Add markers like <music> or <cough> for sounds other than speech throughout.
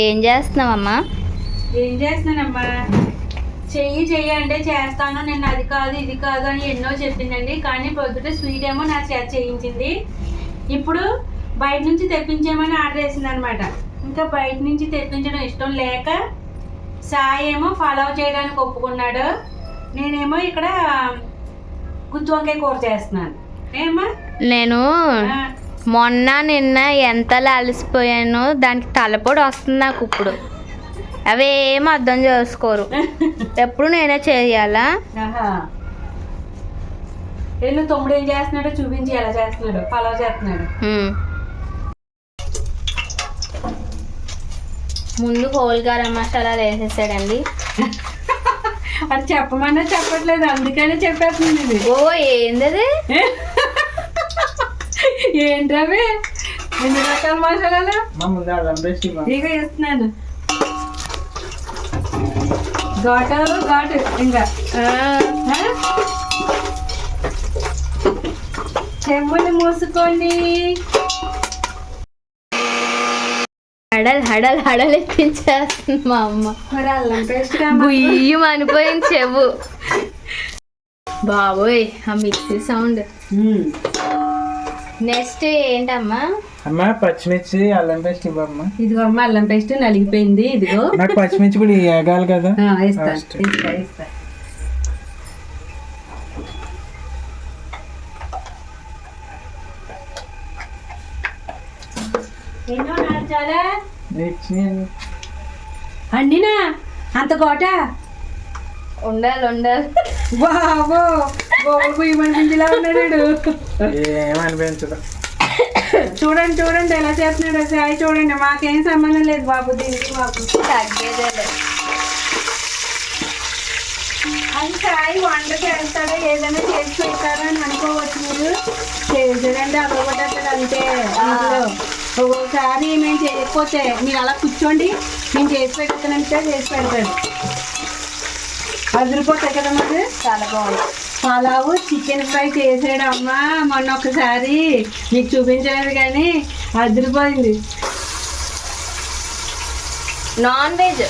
ఏం చేస్తున్నావమ్మా? ఏం చేస్తున్నానమ్మా? చెయ్యి చెయ్యి అంటే చేస్తాను. నేను అది కాదు ఇది కాదు అని ఎన్నో చెప్పిందండి. కానీ పొద్దుట స్వీట్ ఏమో నా చేత చేయించింది. ఇప్పుడు బయట నుంచి తెప్పించేమని ఆర్డర్ వేసింది అనమాట ఇంకా బయట నుంచి తెప్పించడం ఇష్టం లేక సాయి ఏమో ఫాలో చేయడానికి ఒప్పుకున్నాడు. నేనేమో ఇక్కడ గుత్తి వంకాయ కూర చేస్తున్నాను. ఏమా నేను మొన్న నిన్న ఎంత అలసిపోయానో దానికి తలపొడి వస్తుంది నాకు ఇప్పుడు. అవి అర్థం చేసుకోరు. ఎప్పుడు నేనే చేయాలా. వెళ్ళు తమ్ముడు ఏం చేస్తున్నాడో చూపించి ఎలా చేస్తున్నాడు. ఫాలో చేస్తున్నాడు. ముందు హోల్ గరం మసాలాలు వేసేసాడండి. <laughs> అది చెప్పమన్నా చెప్పట్లేదు అందుకనే చెప్పేస్తుంది ఓ ఏందది? ఏంటవి ఎన్ని రకాల మసాలాలు. ఇక. ఇస్తున్నాను ఘాటు? చెమ్ములు మూసుకోండి. హడల్ హడల్ హడల్ ఎత్తించేస్తుంది మా అమ్మ. గుయ్యం అనిపోయింది చెవు. బాబోయ్ ఆ మిక్సీ సౌండ్. నెక్స్ట్ ఏంటమ్మా? అమ్మ పచ్చిమిర్చి అల్లం పేస్ట్ ఇవ్వమ్మా. ఇదిగో అమ్మ అల్లం పేస్ట్ నలిగిపోయింది ఇదిగో. నాకు పచ్చిమిర్చి కూడా వేగాలి కదా. ఆ, ఇస్తా. ఇస్తా ఎన్నో అండినా అంత కోట? ఉండాలి ఉండాలి. బాబో గోగులు పుయ్యమని పింజిలా ఉన్నాడు ఏమనిపించదు. చూడండి చూడండి ఎలా చేస్తున్నాడు సాయి చూడండి. మాకేం సంబంధం లేదు బాబు దీనికి మాకు. తగ్గేదేలే. అది సాయి వంట చేస్తాడో ఏదైనా చేసి పెడతారో అని అనుకోవచ్చు మీరు. చేసాడండి అదొకటి అంతే. ఇంట్లో ఒక్కొక్కసారి మేము చేయకపోతే మీరు అలా కూర్చోండి నేను చేసి పెడతానంటే చేసి పెడతాడు. అదిరిపోతాయి కదా మరి? చాలా బాగుంది. పలావు చికెన్ ఫ్రై చేసాడు అమ్మ మొన్న ఒకసారి మీకు చూపించలేదు కానీ అదిరిపోయింది. Non veg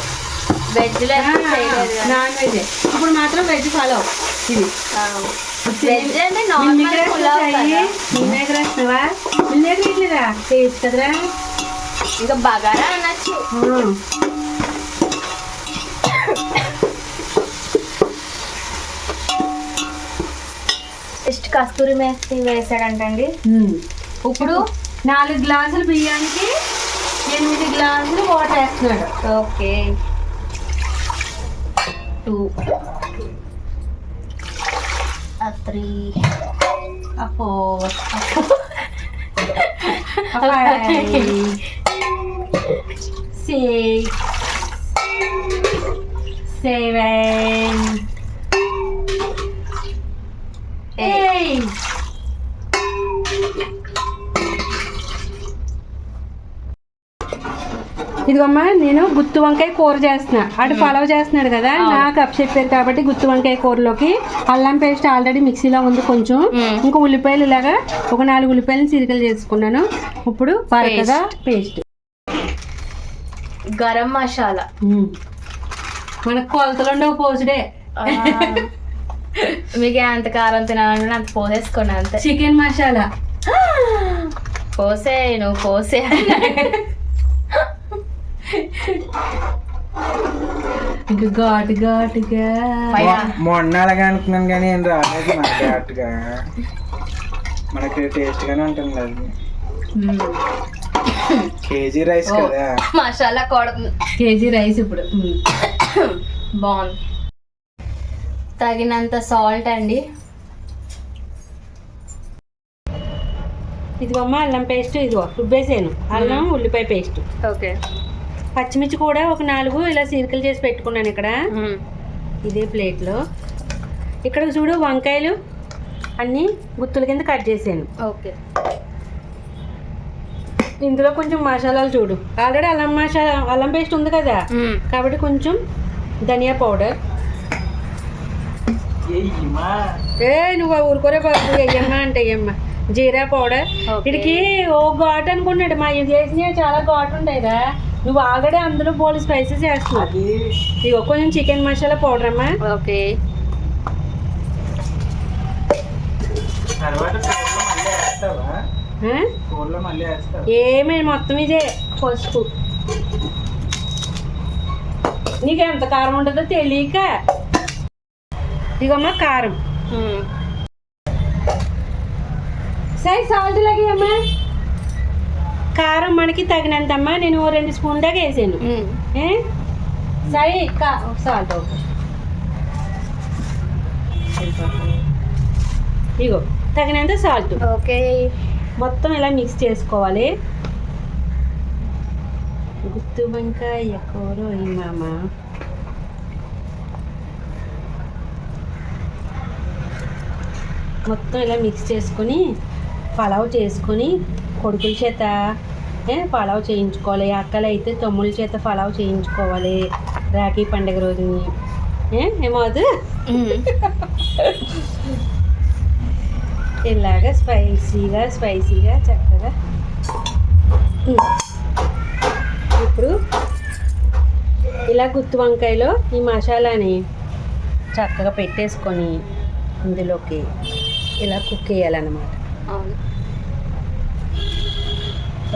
veg. Non veg ఇప్పుడు మాత్రం వెజ్ పలావ్. ఇది. వెజ్ అంటే నార్మల్ పులావ్ కదా. వినేగర్ వేస్తావా వినేగర్ ఇట్లేదా టేస్ట్ కదరా? ఇంకా బగారా అనొచ్చు. కస్తూరి మేస్తి వేసాడంటండి ఇప్పుడు నాలుగు గ్లాసులు బియ్యానికి ఎనిమిది గ్లాసులు వాటర్ వేస్తున్నాడు. Okay. Two. Three. Four. Six. Seven. ఇదిగోమ్మా నేను గుత్తి వంకాయ కూర చేస్తున్నా. అటు పలావ్ చేస్తున్నాడు కదా నాకు అప్ చెప్పారు కాబట్టి గుత్తి వంకాయ కూరలోకి అల్లం పేస్ట్ ఆల్రెడీ మిక్సీలో ఉంది కొంచెం. ఇంకా ఉల్లిపాయలు ఇలాగా ఒక నాలుగు ఉల్లిపాయలు చిరికలు చేసుకున్నాను. ఇప్పుడు పరకగా పేస్ట్. గరం మసాలా. మనకు కొలతలు ఉండవు పోసుడే మీకు ఎంత కారం తినాలంటే అంత పోసేసుకోండి అంతే. చికెన్ మసాలా. పోసే నువ్వు పోసే. <laughs> ఇంకా ఘాటు ఘాటుగా. మొన్న అలాగే అనుకున్నాను కానీ ఏం రాలేదు నాకు డైరెక్ట్గా మనకి టేస్ట్ గానే ఉంటుంది అది. కేజీ రైస్ కదా. మసాలా కొడుతుంది కేజీ రైస్ ఇప్పుడు. బాగుంది. తగినంత సాల్ట్ అండి. ఇదిగోమ్మ అల్లం పేస్ట్ ఇదిగో రుబ్బేసాను. అల్లం ఉల్లిపాయ పేస్ట్. ఓకే. పచ్చిమిర్చి కూడా ఒక నాలుగు ఇలా సీరికలు చేసి పెట్టుకున్నాను ఇక్కడ. ఇదే ప్లేట్లో. ఇక్కడ చూడు వంకాయలు అన్నీ గుత్తుల కింద కట్ చేసాను ఓకే. ఇందులో కొంచెం మసాలాలు చూడు. ఆల్రెడీ అల్లం మసాలా అల్లం పేస్ట్ ఉంది కదా? కాబట్టి కొంచెం ధనియా పౌడర్. ఏ నువ్వు ఊరుకోరే బాబు. వెయ్యమ్మా అంటే వెయ్యమ్మా జీరా పౌడర్. వీడికి ఓ ఘాట్ అనుకున్నాడు. మా ఇవి చేసినవి చాలా ఘాట్ ఉంటాయిరా. నువ్వు ఆల్రెడీ అందులో బోల్ స్పైసెస్ వేస్తున్నావు ఇగో కొంచెం చికెన్ మసాలా పౌడర్ అమ్మా. ఓకే. ఏమే మొత్తం ఇదే పసుపు. నీకు ఎంత కారం ఉంటుందో తెలియక. ఇగమ్మా కారం. సై సాల్ట్ లాగేయమ్మా కారం మనకి తగినంత అమ్మా నేను రెండు స్పూన్ దాకా వేసాను. ఏ? సై కా సాల్ట్ ఓకే ఇగో తగినంత సాల్ట్. ఓకే. మొత్తం ఇలా మిక్స్ చేసుకోవాలి. గుత్తు వంకాయ కూర మామ. మొత్తం ఇలా మిక్స్ చేసుకొని పలావ్ చేసుకొని కొడుకుల చేత ఏ, పలావ్ చేయించుకోవాలి. అక్కలు అయితే తమ్ముళ్ళ చేత పలావ్ చేయించుకోవాలి. రాఖీ పండుగ రోజుని. ఏ, ఏమవుతుంది ఇలాగ స్పైసీగా స్పైసీగా చక్కగా. ఇప్పుడు ఇలా గుత్తి వంకాయలో ఈ మసాలాని చక్కగా పెట్టేసుకొని ఇందులోకి ఇలా కుక్ చేయాలన్నమాట. అవును.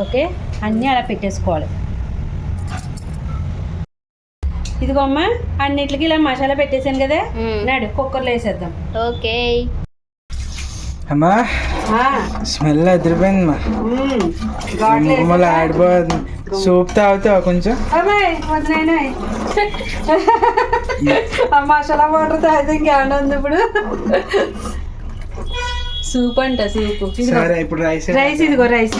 ఓకే? అన్నీ అలా పెట్టేసుకోవాలి. ఇదిగో అమ్మ అన్నిటికి ఇలా మసాలా పెట్టేసాను కదా. నాడు కుక్కర్లో వేసేద్దాం. ఓకే. అమ్మా ఆ, స్మెల్ అదిరిపోయింది మా. ఆడిపోతుంది. సూప్ తాగుతావా కొంచెం? మసాలా వాటర్ తాగితే ఇంకేమన్నా ఉంది ఇప్పుడు? సూప్ అంట సూప్. సరే ఇప్పుడు రైస్ రైస్ ఇదిగో రైస్.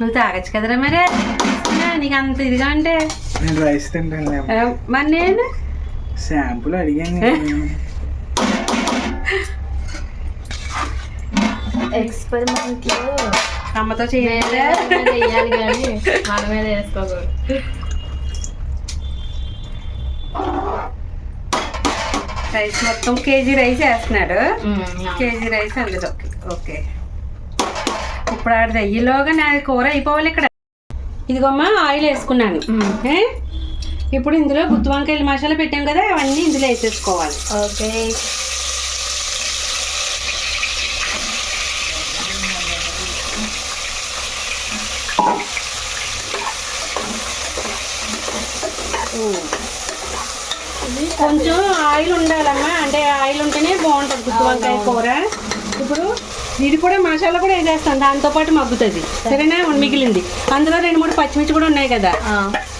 నువ్వు తాగొచ్చు కదరా మరి? నీకు అంత ఇదిగా అంటే? నేను రైస్ తింటాను మరి నేను? శాంపుల్ అడిగాను. ఎక్స్పెరిమెంట్ అమ్మతో చేయాలి కానీ మన మీద వేసుకోకూడదు. రైస్ మొత్తం కేజీ రైస్ వేస్తున్నాడు. కేజీ రైస్ అందులో. ఓకే. ఇప్పుడు ఆడ దయ్యలోగా నా కూర అయిపోవాలి ఇక్కడ. ఇదిగోమ్మా ఆయిల్ వేసుకున్నాను? ఇప్పుడు ఇందులో గుత్తి వంకాయలు మసాలా పెట్టాం కదా అవన్నీ ఇందులో వేసేసుకోవాలి. ఓకే. కొంచెం ఆయిల్ ఉండాలమ్మా. అంటే ఆయిల్ ఉంటేనే బాగుంటుంది గుత్తి వంకాయ కూర. ఇప్పుడు ఇది కూడా మసాలా కూడా వేసేస్తాను దాంతో పాటు మగ్గుతుంది. సరేనా? మిగిలింది. అందులో రెండు మూడు పచ్చిమిర్చి కూడా ఉన్నాయి కదా.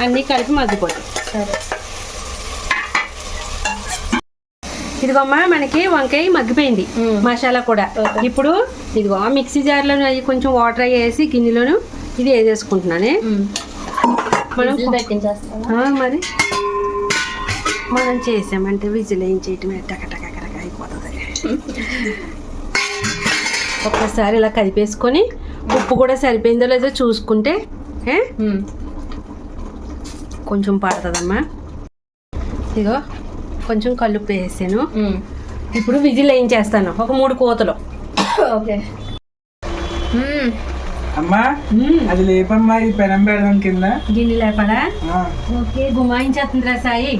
అన్నీ కలిపి మగ్గిపోతాయి. సరే. ఇదిగోమ్మా మనకి వంకాయ మగ్గిపోయింది. మసాలా కూడా. ఇప్పుడు ఇదిగో మిక్సీ జార్లో కొంచెం వాటర్ వేసి గిన్నెలోను ఇది వేసేసుకుంటున్నానే. మనం మరి. మనం చేసామంటే విజిల్ ఏం చేయటం టక టక టక అయిపోతుంది ఒక్కసారి ఇలా కలిపేసుకొని ఉప్పు కూడా సరిపోయిందో లేదో చూసుకుంటే. కొంచెం పడుతుందమ్మా ఇదిగో కొంచెం కల్లుప్పు వేసాను. ఇప్పుడు విజిల్ ఏం చేస్తాను ఒక మూడు కోతలు ఓకే. అమ్మా అది లేపమ్మా ఈ పెనం పెడదాం కింద. గిన్నె లేపడా ఓకే గుమాయించేస్తుందిరా సాయి.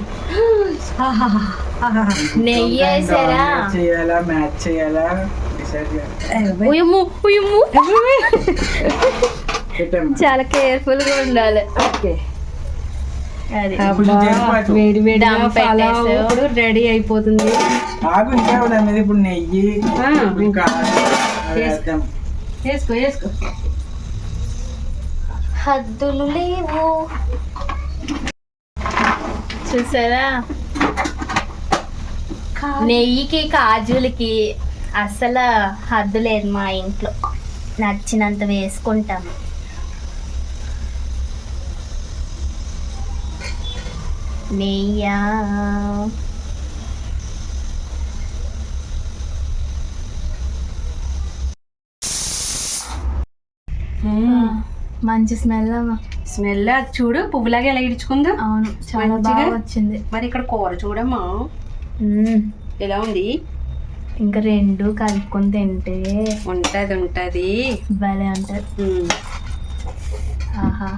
నెయ్యి వేసారా? చేయాలా మ్యాచ్ చేయాలా? చాలా కేర్ఫుల్గా ఉండాలి. ఓకే. వేడి వేడి. ఇప్పుడు రెడీ అయిపోతుంది. ఆగు ఇంకా దాని మీద ఇప్పుడు నెయ్యి. వేసుకో వేసుకో. హద్దులు లేవు. చూసారా? నెయ్యికి కాజులకి అసలు హద్దు లేదు మా ఇంట్లో. నచ్చినంత వేసుకుంటాం. నెయ్యా? మంచి స్మెల్ అమ్మా స్మెల్ అది చూడు పువ్వులాగా ఎలా ఇడుచుకుందో. అవును చాలా? బాగా వచ్చింది. మరి ఇక్కడ కూర చూడమ్మా. ఎలా ఉంది? ఇంకా రెండు కలుపుకొని తింటే ఉంటుంది ఉంటుంది. భలే ఉంటుంది. ఆహా.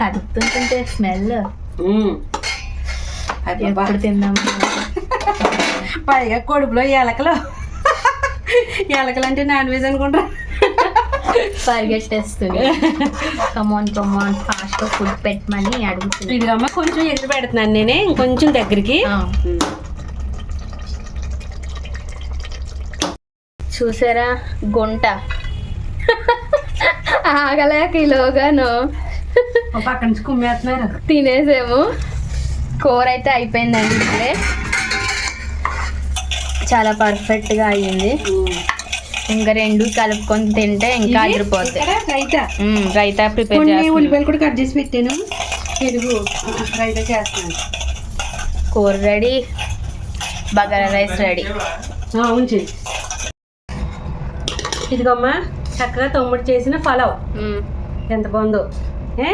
కలుపుతుంటే స్మెల్ ఎప్పుడు తిందాం? పైగా కొడుపులో ఎలకలు ఎలకలు అంటే నాన్ వెజ్ అనుకుంటా. పరిగెట్టేస్తుంది. Come on come on fast food పెట్టమని అడుగుతుంది. ఇదిగమ్మ కొంచెం ఎదురు పెడుతున్నాను నేనే ఇంకొంచెం దగ్గరికి. చూసారా? గుంట. ఆగలేక ఈలోగాను ఒక పక్క నుంచి కుమ్మేస్తున్నారు తినేసాము. కూర అయితే అయిపోయిందండి ఇప్పుడే. చాలా పర్ఫెక్ట్గా అయ్యింది. ఇంకా రెండు కలుపుకొని తింటే ఇంకా అదిరిపోతాయి రైతా. రైతా ప్రిపేర్ చేస్తాను ఉల్లిపాయలు కూడా కట్ చేసి పెట్టాను. పెరుగు రైతా చేస్తున్నాను కూర రెడీ బగారా రైస్ రెడీ. ఉంచి. ఇదిగోమ్మా చక్కగా తొమ్మిడి చేసిన పలావ్. ఎంత బాగుందో. ఏ?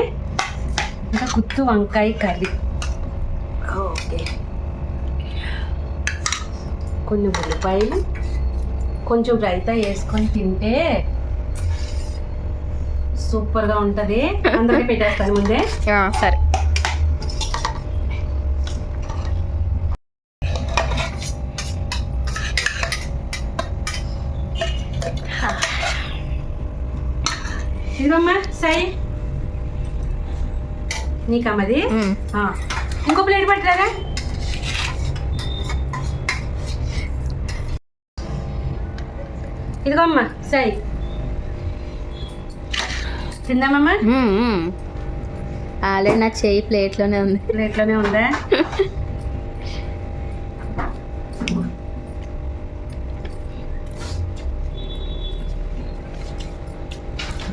ఇంకా గుత్తు వంకాయ కర్రీ. ఓకే. కొన్ని ఉల్లిపాయలు కొంచెం రైతా వేసుకొని తింటే సూపర్గా ఉంటుంది. అందరికీ పెట్టేస్తాను ముందే. సరే. ఇదిగోమ్మా సై నీకమ్మది. ఇంకో ప్లేట్ పట్టరారా? ఇదిగోమ్మా సై తిందామమ్మా మ్మ్, మ్మ్. ఆల్రెడీ నా చేయి ప్లేట్లోనే ఉంది. ప్లేట్లోనే ఉందా?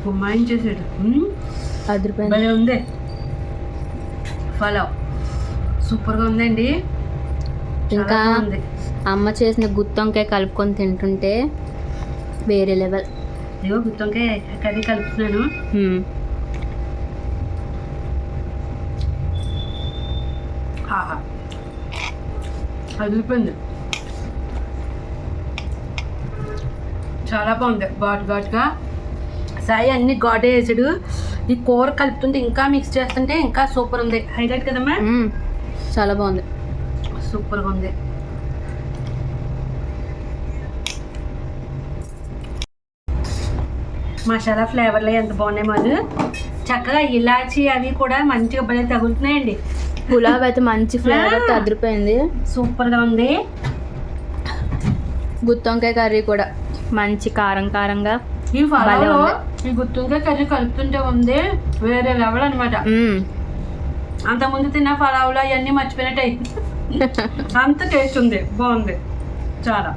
గుమ్మాయించేసాడు మ్మ్. అదిరిపోయింది. ఉంది. ఫలో సూపర్గా ఉందండి. ఇంకా. అమ్మ చేసిన గుత్తొంకాయ కలుపుకొని తింటుంటే వేరే లెవెల్. ఇదిగో గుత్తొంకాయ కర్రీ కలుపుతున్నాను. అదిరిపోయింది చాలా బాగుంది. ఘాటు ఘాటుగా. సాయి అన్ని ఘాటే వేసాడు. ఈ కూర కలుపుతుంటే ఇంకా మిక్స్ చేస్తుంటే ఇంకా సూపర్ ఉంది. హైలైట్ కదమ్మా? మ్మ్. చాలా బాగుంది. సూపర్గా ఉంది. మసాలా ఫ్లేవర్లు ఎంత బాగున్నాయి మాది చక్కగా ఇలాచి అవి కూడా మంచిగా భలే తగులుతున్నాయండి. గులాబ్ అయితే మంచి ఫ్లేవర్ అదిరిపోయింది. సూపర్గా ఉంది. గుత్తొంకాయ కర్రీ కూడా మంచి కారం కారంగా ఈ ఫలంలో ఉంది. ఈ గుత్తుంకాయ కర్రీ కలుపుతుంటే ఉంది వేరే లెవెల్ అనమాట మ్మ్. అంతకుముందు తిన్న ఫలావులు అవన్నీ మర్చిపోయినట్టు అయింది <laughs> అంత టేస్ట్ ఉంది. బాగుంది. చాలా.